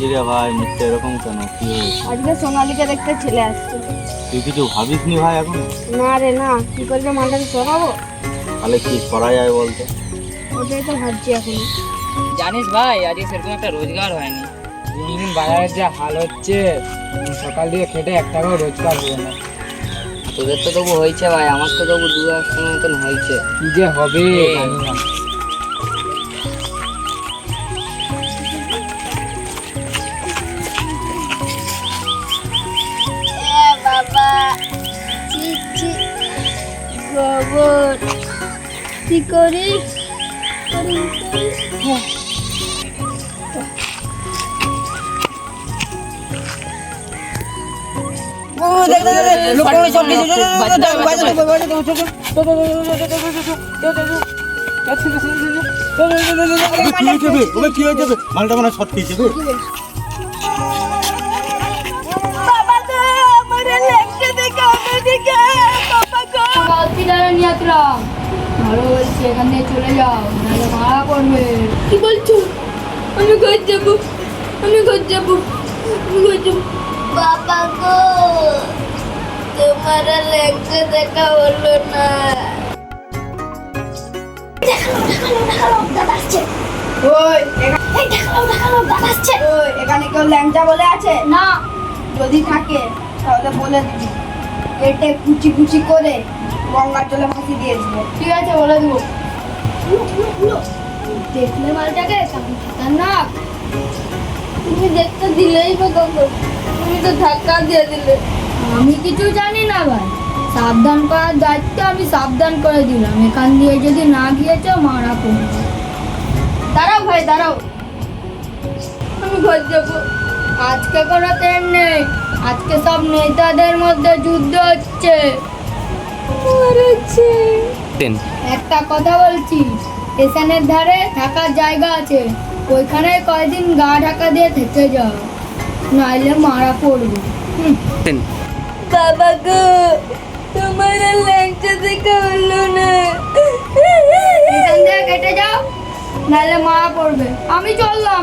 কি রে ভাই মুখটা এরকম কেন? কি আজকে সোনালিকে দেখতে ছেলে আসছে। তুই কিছু ভাবিস নি ভাই এখন? না রে না। কি করে যে মালটাকে সরাবো? তাহলে কি করা যায় বলতে? ওটাই তো ভাবছি এখন। জানিস ভাই আজকে সেরকম একটা রোজগার হয়নি। দিন দিন বাজারের যা হাল হচ্ছে সকাল দিয়ে খেটে এক টাকাও রোজগার হবে না। তোদের তো তবু হয়েছে ভাই আমার তো তবু দু একশো মতন হয়েছে। কি যে হবে জানি না। গোবর কি করি করি, করি। হ্যাঁ। কি হয়েছে মালটা মানে শর্ট খেয়েছে বলছি এখান থেকে চলে যাও নাহলে মারা করবে। কি বলছো? আমি ঘর যাব আমি ঘর যাব আমি ঘর যাব। বাবা গো তোমার লেগটা দেখা হলো না। ওই ওই এখানে কেউ ল্যাংচা বলে আছে? না। যদি থাকে তাহলে বলে দিবি। কেটে কুচি কুচি করে গঙ্গার জলে ফাঁসি দিয়ে দিবে ঠিক আছে বলে দেবো। দেখলে মালটাকে খতরনাক। তুমি দেখতে দিলেই তুমি তো ধাক্কা দিয়ে দিলে। আমি কিছু জানি না ভাই। সাবধান করার দায়িত্ব আমি সাবধান করে দিলাম। এখান দিয়ে যদি না গিয়েছ মারা করবে দাঁড়াও ভাই দাঁড়াও। আমি ঘর যাব আজকে কোনো ট্রেন নেই। আজকে সব নেতাদের মধ্যে যুদ্ধ হচ্ছে। মরেছে। একটা কথা বলছি স্টেশনের ধারে থাকার জায়গা আছে ওইখানে কয়দিন গা ঢাকা দিয়ে থেকে যাও নাইলে মারা পড়বে। বাবা গো তোমার ল্যাংচা দেখা হলো না। এখান থেকে কেটে যাও নাহলে মারা পড়বে। আমি চললাম।